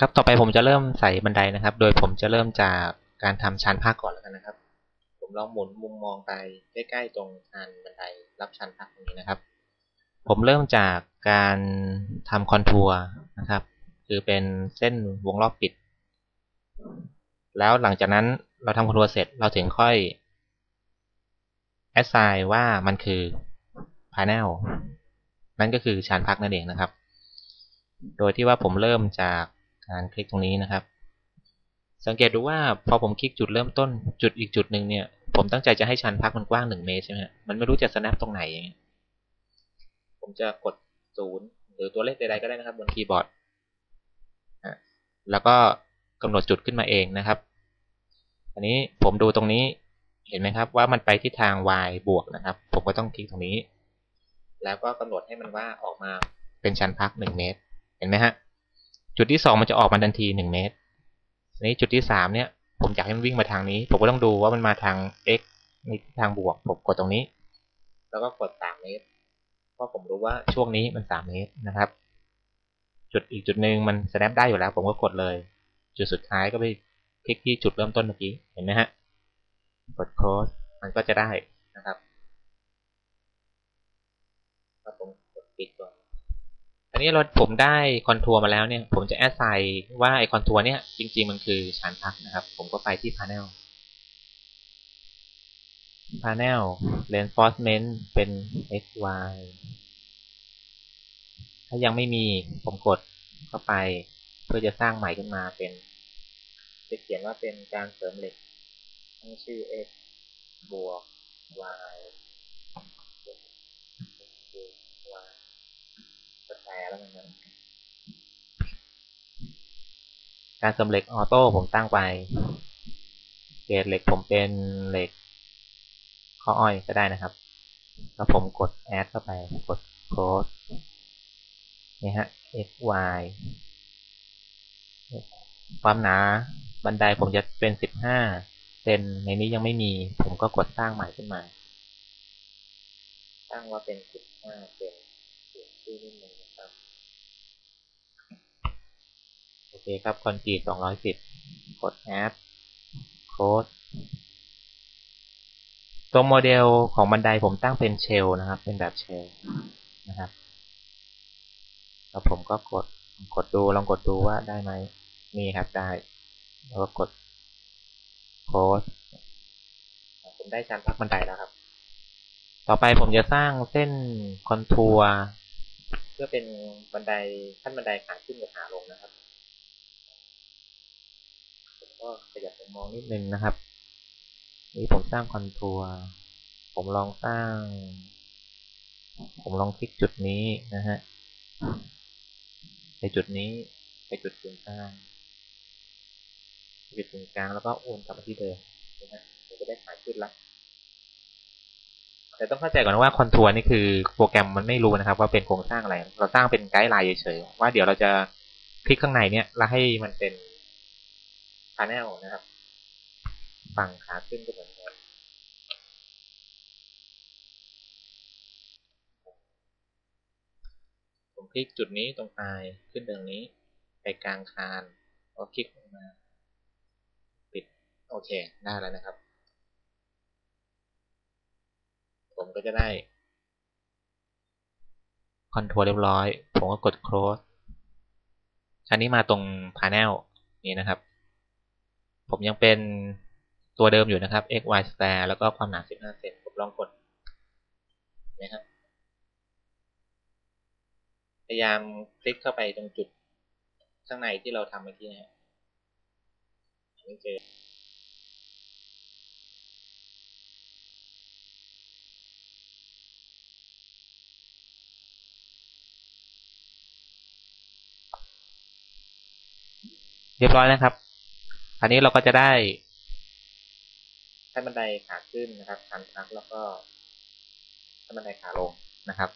ครับ ต่อไปผมจะเริ่มใส่บันไดนะครับ โดยผมจะเริ่มจากการทำชั้นพักก่อนแล้วกันนะครับ ผมลองหมุนมุมมองไปใกล้ๆตรงอันบันไดรับชั้นพักตรงนี้นะครับ ผมเริ่มจากการทำคอนทัวร์นะครับ คือเป็นเส้นวงรอบปิด แล้วหลังจากนั้นเราทำคอนทัวร์เสร็จเราถึงค่อย assign ว่ามันคือ panel นั่นก็คือชั้นพักนั่นเองนะครับ โดยที่ว่าผมเริ่มจาก การคลิกตรงนี้นะครับ สังเกตดูว่าพอผมคลิกจุดเริ่มต้นจุดอีกจุดหนึ่งเนี่ย ผมตั้งใจจะให้ชั้นพักมันกว้างหนึ่งเมตรใช่ไหมมันไม่รู้จะ snap ตรงไหนอย่างเงี้ยผมจะกดศูนย์หรือตัวเลขใดๆก็ได้นะครับบนคีย์บอร์ดแล้วก็กำหนดจุดขึ้นมาเองนะครับอันนี้ผมดูตรงนี้เห็นไหมครับว่ามันไปที่ทาง y บวกนะครับ ผมก็ต้องคลิกตรงนี้ แล้วก็กำหนดให้มันว่าออกมาเป็นชั้นพักหนึ่งเมตร เห็นไหมฮะ จุดที่สองมันจะออกมาทันทีหนึ่งเมตรนี้จุดที่สามเนี่ยผมอยากให้มันวิ่งมาทางนี้ ผมก็ต้องดูว่ามันมาทาง x ในทางบวก ผมกดตรงนี้ แล้วก็กดสามเมตร เพราะผมรู้ว่าช่วงนี้มันสามเมตรนะครับ จุดอีกจุดหนึ่งมัน snap ได้อยู่แล้ว ผมก็กดเลย จุดสุดท้ายก็ไปคลิกที่จุดเริ่มต้นเมื่อกี้ เห็นไหมฮะ กด close มันก็จะได้นะครับผมกดปิดก่อน อันนี้เราผมได้คอนทัวร์มาแล้วเนี่ย ผมจะแอดไซน์ว่าไอคอนทัวร์เนี่ยจริง ๆ มันคือชั้นพักนะครับ ผมก็ไปที่ panel panel reinforcement เป็น x y ถ้ายังไม่มีผมกดเข้าไป เพื่อจะสร้างใหม่ขึ้นมาเป็น จะเขียนว่าเป็นการเสริมเหล็กตั้งชื่อ x บวก y แพ้ แล้วมันนะการเสริมเหล็กออโต้ผมตั้งไป เกรดเหล็กผมเป็นเหล็กข้ออ้อยก็ได้นะครับ แล้วผมกดแอดเข้าไป กดโค้ดนี่ฮะ x y ความหนาบันไดผมจะเป็นสิบห้าเซนในนี้ยังไม่มี ผมก็กดสร้างใหม่ขึ้นมา ตั้งว่าเป็นสิบห้าเซนเปลี่ยนชื่อนิดนึงเค คครับคอนกรีตสองร้อยสิบกดแอดโค้ดตัวโมเดลของบันไดผมตั้งเป็นเชลนะครับ เป็นแบบเชลนะครับ แล้วผมก็กดกดดูลองกดดูว่าได้ไหมนี่ครับได้ แล้วก็กดโค้ดผมได้ชั้นพักบันไดแล้วครับ ต่อไปผมจะสร้างเส้นคอนทัวร์เพื่อเป็นบันไดขั้นบันไดขาขึ้นกับขาลงนะครับ ก็ขยับไปมองนิดนึงนะครับ นี่ผมสร้างคอนทัวร์ผมลองสร้าง ผมลองคลิกจุดนี้นะฮะไปจุดนี้ไปจุดศูนย์กลางจุดศูนย์กลางแล้วก็โอนกลับมาที่เดิมนะฮะจะได้ขาขึ้นละแต่ต้องเข้าใจก่อนว่าคอนทัวร์นี่คือโปรแกรมมันไม่รู้นะครับ ว่าเป็นโครงสร้างอะไร เราสร้างเป็นไกด์ไลน์เฉยๆว่าเดี๋ยวเราจะคลิกข้างในเนี้ยแล้วให้มันเป็น พาแนลนะครับ ฝั่งขาขึ้นก็เหมือนกันผมคลิกจุดนี้ตรงปลายขึ้นตรงนี้ ไปกลางคานก็คลิกลงมา ปิด โอเค ได้แล้วนะครับ ผมก็จะได้คอนโทรลเรียบร้อย ผมก็กด close อันนี้มาตรง panel นี้นะครับ ผมยังเป็นตัวเดิมอยู่นะครับ x y square แล้วก็ความหนา 15 เซนผมลองกดนะครับพยายามคลิกเข้าไปตรงจุดข้างในที่เราทำเมื่อกี้นะฮะไม่เจอเรียบร้อยนะครับ คราวนี้เราก็จะได้ใช้บันไดขาขึ้นนะครับชันพักแล้วก็ใช้บันไดขาลงนะครับ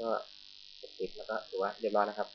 ก็ติดแล้วก็ถือว่าเรียบร้อยแล้วครับ